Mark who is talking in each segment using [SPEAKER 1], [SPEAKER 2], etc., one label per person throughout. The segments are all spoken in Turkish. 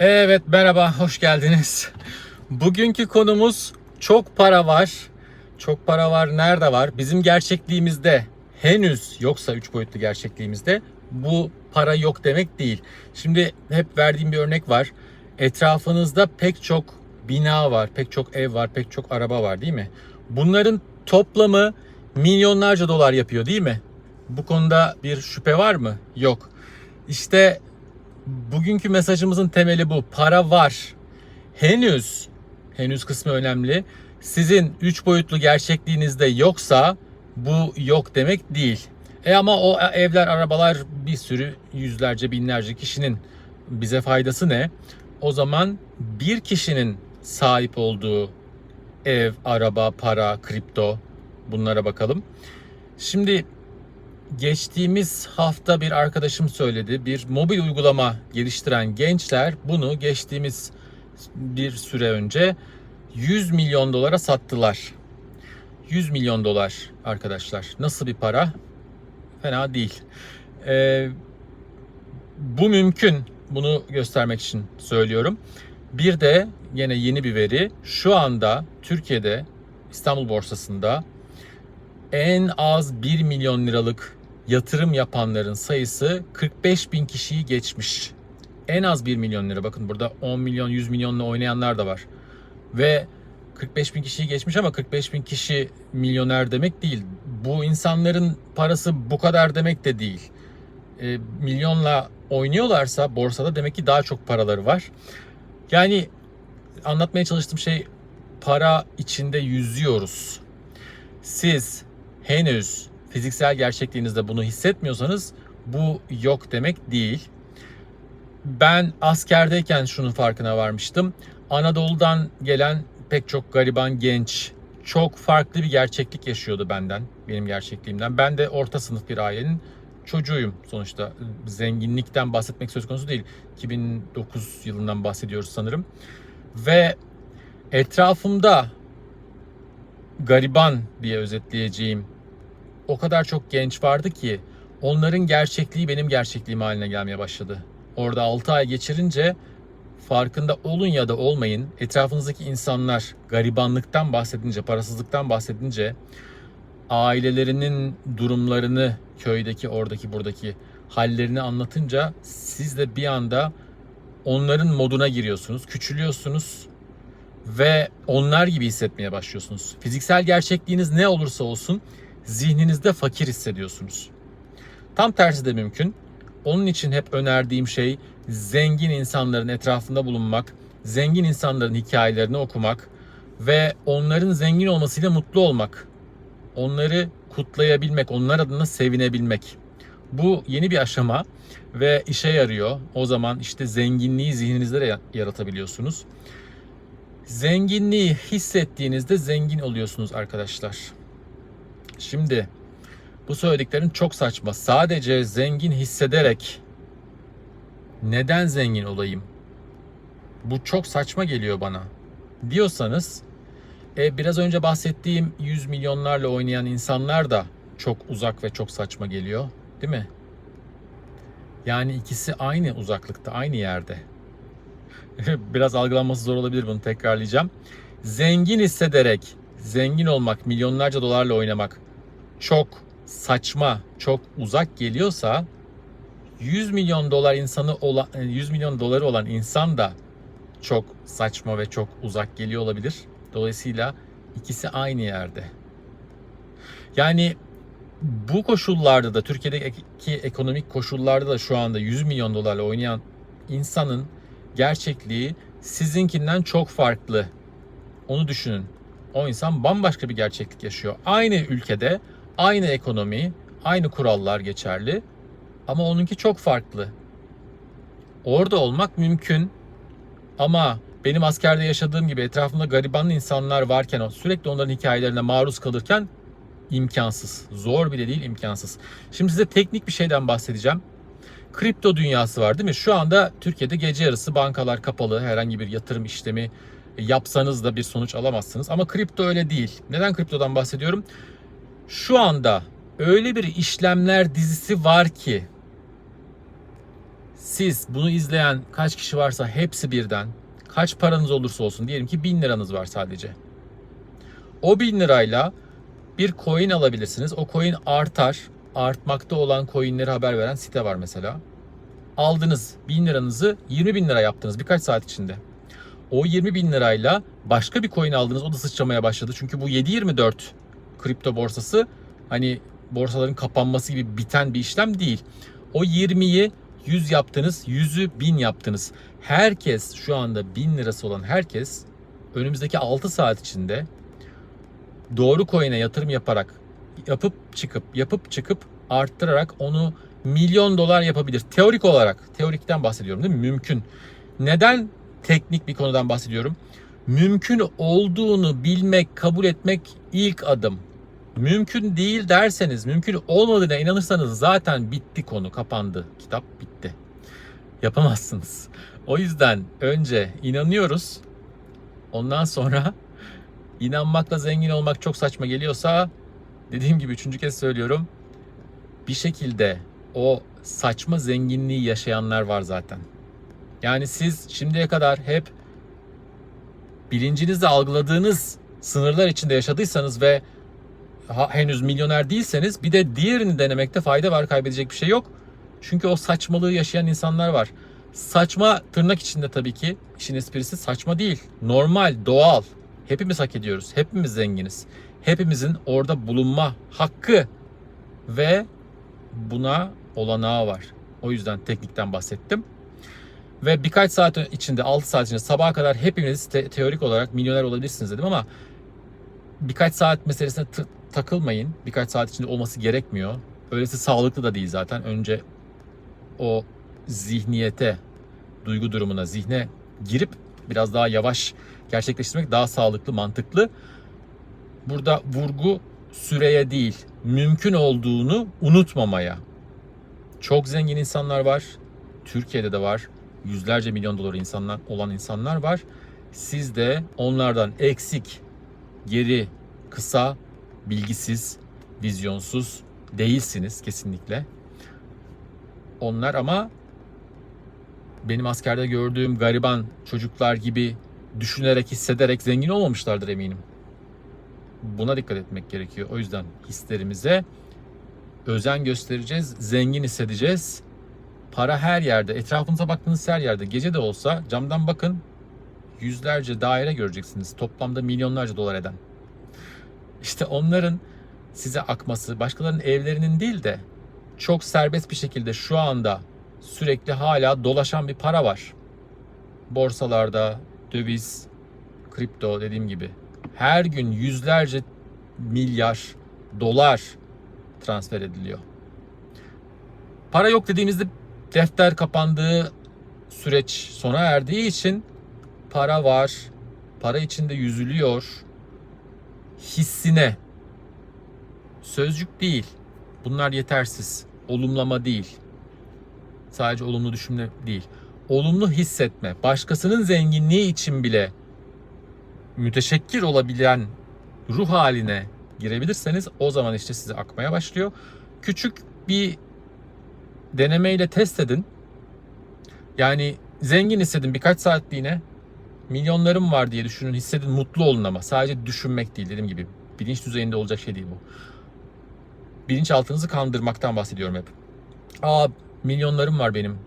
[SPEAKER 1] Evet merhaba, hoş geldiniz. Bugünkü konumuz çok para var. Çok para var nerede var? Bizim gerçekliğimizde henüz yoksa 3 boyutlu gerçekliğimizde bu para yok demek değil. Şimdi hep verdiğim bir örnek var. Etrafınızda pek çok bina var, pek çok ev var, pek çok araba var değil mi? Bunların toplamı milyonlarca dolar yapıyor değil mi? Bu konuda bir şüphe var mı? Yok. İşte bugünkü mesajımızın temeli bu. Para var. Henüz, henüz kısmı önemli. Sizin 3 boyutlu gerçekliğinizde yoksa bu yok demek değil. E ama o evler, arabalar bir sürü yüzlerce, binlerce kişinin bize faydası ne? O zaman bir kişinin sahip olduğu ev, araba, para, kripto bunlara bakalım. Şimdi geçtiğimiz hafta bir arkadaşım söyledi. Bir mobil uygulama geliştiren gençler bunu geçtiğimiz bir süre önce 100 milyon dolara sattılar. 100 milyon dolar arkadaşlar. Nasıl bir para? Fena değil. Ee, bu mümkün. Bunu göstermek için söylüyorum. Bir de yine yeni bir veri. Şu anda Türkiye'de İstanbul borsasında en az 1 milyon liralık yatırım yapanların sayısı 45 bin kişiyi geçmiş. En az 1 milyon lira. Bakın burada 10 milyon 100 milyonla oynayanlar da var. Ve 45 bin kişiyi geçmiş ama 45 bin kişi milyoner demek değil. Bu insanların parası bu kadar demek de değil. E, milyonla oynuyorlarsa borsada demek ki daha çok paraları var. Yani anlatmaya çalıştığım şey para içinde yüzüyoruz. Siz henüz fiziksel gerçekliğinizde bunu hissetmiyorsanız bu yok demek değil. Ben askerdeyken şunun farkına varmıştım. Anadolu'dan gelen pek çok gariban genç çok farklı bir gerçeklik yaşıyordu benden, benim gerçekliğimden. Ben de orta sınıf bir ailenin çocuğuyum sonuçta. Zenginlikten bahsetmek söz konusu değil. 2009 yılından bahsediyoruz sanırım. Ve etrafımda gariban diye özetleyeceğim o kadar çok genç vardı ki onların gerçekliği benim gerçekliğim haline gelmeye başladı. Orada 6 ay geçirince farkında olun ya da olmayın etrafınızdaki insanlar garibanlıktan bahsedince, parasızlıktan bahsedince ailelerinin durumlarını köydeki, oradaki, buradaki hallerini anlatınca siz de bir anda onların moduna giriyorsunuz, küçülüyorsunuz ve onlar gibi hissetmeye başlıyorsunuz. Fiziksel gerçekliğiniz ne olursa olsun zihninizde fakir hissediyorsunuz. Tam tersi de mümkün. Onun için hep önerdiğim şey zengin insanların etrafında bulunmak, zengin insanların hikayelerini okumak ve onların zengin olmasıyla mutlu olmak. Onları kutlayabilmek, onlar adına sevinebilmek. Bu yeni bir aşama ve işe yarıyor. O zaman işte zenginliği zihninizde de yaratabiliyorsunuz. Zenginliği hissettiğinizde zengin oluyorsunuz arkadaşlar. Şimdi bu söylediklerin çok saçma. Sadece zengin hissederek neden zengin olayım? Bu çok saçma geliyor bana. Diyorsanız e, biraz önce bahsettiğim 100 milyonlarla oynayan insanlar da çok uzak ve çok saçma geliyor. Değil mi? Yani ikisi aynı uzaklıkta, aynı yerde. biraz algılanması zor olabilir bunu tekrarlayacağım. Zengin hissederek zengin olmak, milyonlarca dolarla oynamak çok saçma, çok uzak geliyorsa 100 milyon dolar insanı olan 100 milyon doları olan insan da çok saçma ve çok uzak geliyor olabilir. Dolayısıyla ikisi aynı yerde. Yani bu koşullarda da Türkiye'deki ekonomik koşullarda da şu anda 100 milyon dolarla oynayan insanın gerçekliği sizinkinden çok farklı. Onu düşünün. O insan bambaşka bir gerçeklik yaşıyor. Aynı ülkede, aynı ekonomi, aynı kurallar geçerli ama onunki çok farklı. Orada olmak mümkün ama benim askerde yaşadığım gibi etrafımda gariban insanlar varken sürekli onların hikayelerine maruz kalırken imkansız. Zor bile değil imkansız. Şimdi size teknik bir şeyden bahsedeceğim. Kripto dünyası var değil mi? Şu anda Türkiye'de gece yarısı bankalar kapalı. Herhangi bir yatırım işlemi yapsanız da bir sonuç alamazsınız. Ama kripto öyle değil. Neden kriptodan bahsediyorum? Şu anda öyle bir işlemler dizisi var ki Siz bunu izleyen kaç kişi varsa hepsi birden kaç paranız olursa olsun diyelim ki 1000 liranız var sadece. O 1000 lirayla bir coin alabilirsiniz. O coin artar. Artmakta olan coinleri haber veren site var mesela. Aldınız 1000 liranızı 20 bin lira yaptınız birkaç saat içinde. O 20 bin lirayla başka bir coin aldınız o da sıçramaya başladı. Çünkü bu 7.24 kripto borsası hani borsaların kapanması gibi biten bir işlem değil. O 20'yi 100 yaptınız, 100'ü 1000 yaptınız. Herkes şu anda 1000 lirası olan herkes önümüzdeki 6 saat içinde doğru coin'e yatırım yaparak yapıp çıkıp yapıp çıkıp arttırarak onu milyon dolar yapabilir. Teorik olarak, teorikten bahsediyorum değil mi? Mümkün. Neden teknik bir konudan bahsediyorum? Mümkün olduğunu bilmek, kabul etmek ilk adım. Mümkün değil derseniz, mümkün olmadığına inanırsanız zaten bitti konu, kapandı. Kitap bitti. Yapamazsınız. O yüzden önce inanıyoruz. Ondan sonra inanmakla zengin olmak çok saçma geliyorsa dediğim gibi üçüncü kez söylüyorum. Bir şekilde o saçma zenginliği yaşayanlar var zaten. Yani siz şimdiye kadar hep bilincinizde algıladığınız sınırlar içinde yaşadıysanız ve ha- henüz milyoner değilseniz bir de diğerini denemekte fayda var. Kaybedecek bir şey yok. Çünkü o saçmalığı yaşayan insanlar var. Saçma tırnak içinde tabii ki işin esprisi saçma değil. Normal, doğal. Hepimiz hak ediyoruz. Hepimiz zenginiz. Hepimizin orada bulunma hakkı ve buna olanağı var. O yüzden teknikten bahsettim. Ve birkaç saat içinde, 6 saat içinde sabaha kadar hepiniz te- teorik olarak milyoner olabilirsiniz dedim ama birkaç saat meselesine takılmayın. Birkaç saat içinde olması gerekmiyor. Öylesi sağlıklı da değil zaten. Önce o zihniyete, duygu durumuna, zihne girip biraz daha yavaş gerçekleştirmek daha sağlıklı, mantıklı. Burada vurgu süreye değil, mümkün olduğunu unutmamaya. Çok zengin insanlar var. Türkiye'de de var. Yüzlerce milyon dolar insanlar olan insanlar var. Siz de onlardan eksik, geri, kısa, bilgisiz, vizyonsuz değilsiniz kesinlikle. Onlar ama benim askerde gördüğüm gariban çocuklar gibi düşünerek, hissederek zengin olmamışlardır eminim. Buna dikkat etmek gerekiyor. O yüzden hislerimize özen göstereceğiz, zengin hissedeceğiz. Para her yerde, etrafınıza baktığınız her yerde. Gece de olsa camdan bakın yüzlerce daire göreceksiniz. Toplamda milyonlarca dolar eden. İşte onların size akması, başkalarının evlerinin değil de çok serbest bir şekilde şu anda sürekli hala dolaşan bir para var. Borsalarda, döviz, kripto dediğim gibi her gün yüzlerce milyar dolar transfer ediliyor. Para yok dediğimizde defter kapandığı süreç sona erdiği için para var. Para içinde yüzülüyor. Hissine. Sözcük değil. Bunlar yetersiz. Olumlama değil. Sadece olumlu düşünme değil. Olumlu hissetme. Başkasının zenginliği için bile müteşekkir olabilen ruh haline girebilirseniz o zaman işte size akmaya başlıyor. Küçük bir denemeyle test edin. Yani zengin hissedin birkaç saatliğine. Milyonlarım var diye düşünün, hissedin, mutlu olun ama. Sadece düşünmek değil dediğim gibi. Bilinç düzeyinde olacak şey değil bu. Bilinçaltınızı kandırmaktan bahsediyorum hep. Aa milyonlarım var benim.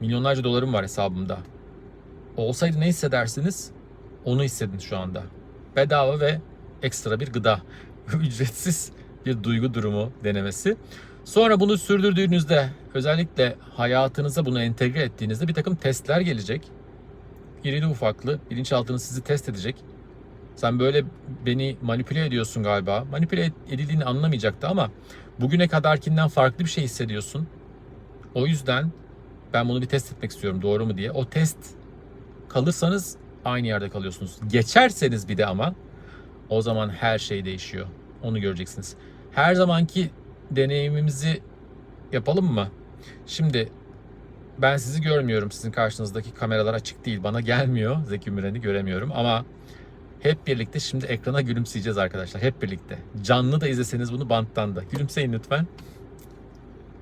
[SPEAKER 1] Milyonlarca dolarım var hesabımda. Olsaydı ne hissedersiniz? Onu hissedin şu anda. Bedava ve ekstra bir gıda. Ücretsiz bir duygu durumu denemesi. Sonra bunu sürdürdüğünüzde özellikle hayatınıza bunu entegre ettiğinizde bir takım testler gelecek. İrili ufaklı bilinçaltınız sizi test edecek. Sen böyle beni manipüle ediyorsun galiba. Manipüle edildiğini anlamayacaktı ama bugüne kadarkinden farklı bir şey hissediyorsun. O yüzden ben bunu bir test etmek istiyorum doğru mu diye. O test kalırsanız aynı yerde kalıyorsunuz. Geçerseniz bir de ama o zaman her şey değişiyor. Onu göreceksiniz. Her zamanki deneyimimizi yapalım mı? Şimdi ben sizi görmüyorum. Sizin karşınızdaki kameralar açık değil. Bana gelmiyor. Zeki Müren'i göremiyorum ama hep birlikte şimdi ekrana gülümseyeceğiz arkadaşlar. Hep birlikte. Canlı da izleseniz bunu banttan da. Gülümseyin lütfen.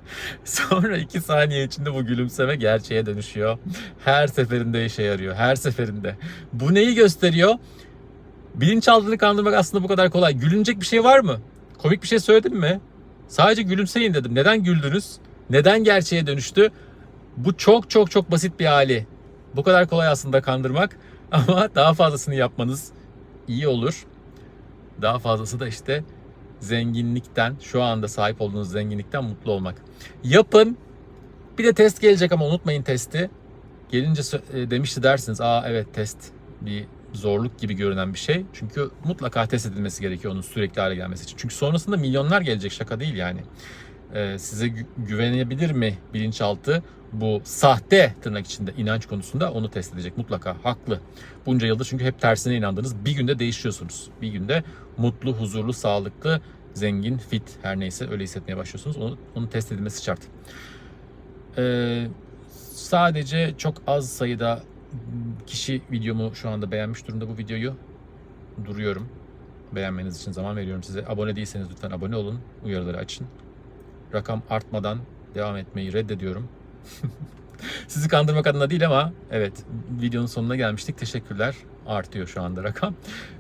[SPEAKER 1] Sonra iki saniye içinde bu gülümseme gerçeğe dönüşüyor. Her seferinde işe yarıyor. Her seferinde. Bu neyi gösteriyor? Bilinçaltını kandırmak aslında bu kadar kolay. Gülünecek bir şey var mı? Komik bir şey söyledim mi? Sadece gülümseyin dedim. Neden güldünüz? Neden gerçeğe dönüştü? Bu çok çok çok basit bir hali. Bu kadar kolay aslında kandırmak ama daha fazlasını yapmanız iyi olur. Daha fazlası da işte zenginlikten, şu anda sahip olduğunuz zenginlikten mutlu olmak. Yapın. Bir de test gelecek ama unutmayın testi. Gelince e, demişti dersiniz. Aa evet test bir zorluk gibi görünen bir şey. Çünkü mutlaka test edilmesi gerekiyor onun sürekli hale gelmesi için. Çünkü sonrasında milyonlar gelecek şaka değil yani. Ee, size gü- güvenebilir mi bilinçaltı bu sahte tırnak içinde inanç konusunda onu test edecek mutlaka haklı. Bunca yıldır çünkü hep tersine inandınız. Bir günde değişiyorsunuz. Bir günde mutlu, huzurlu, sağlıklı, zengin, fit her neyse öyle hissetmeye başlıyorsunuz. Onu, onun test edilmesi şart. Ee, sadece çok az sayıda kişi videomu şu anda beğenmiş durumda bu videoyu. Duruyorum. Beğenmeniz için zaman veriyorum size. Abone değilseniz lütfen abone olun. Uyarıları açın. Rakam artmadan devam etmeyi reddediyorum. Sizi kandırmak adına değil ama evet videonun sonuna gelmiştik. Teşekkürler. Artıyor şu anda rakam.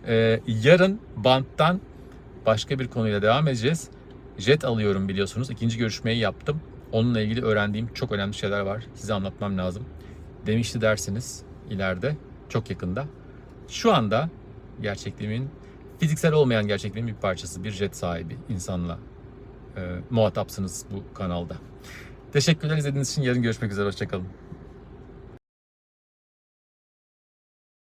[SPEAKER 1] Ee, yarın banttan başka bir konuyla devam edeceğiz. Jet alıyorum biliyorsunuz. İkinci görüşmeyi yaptım. Onunla ilgili öğrendiğim çok önemli şeyler var. Size anlatmam lazım. Demişti dersiniz ileride. Çok yakında. Şu anda gerçekliğimin fiziksel olmayan gerçekliğimin bir parçası. Bir jet sahibi insanla muhatapsınız bu kanalda. Teşekkürler izlediğiniz için. Yarın görüşmek üzere. Hoşçakalın.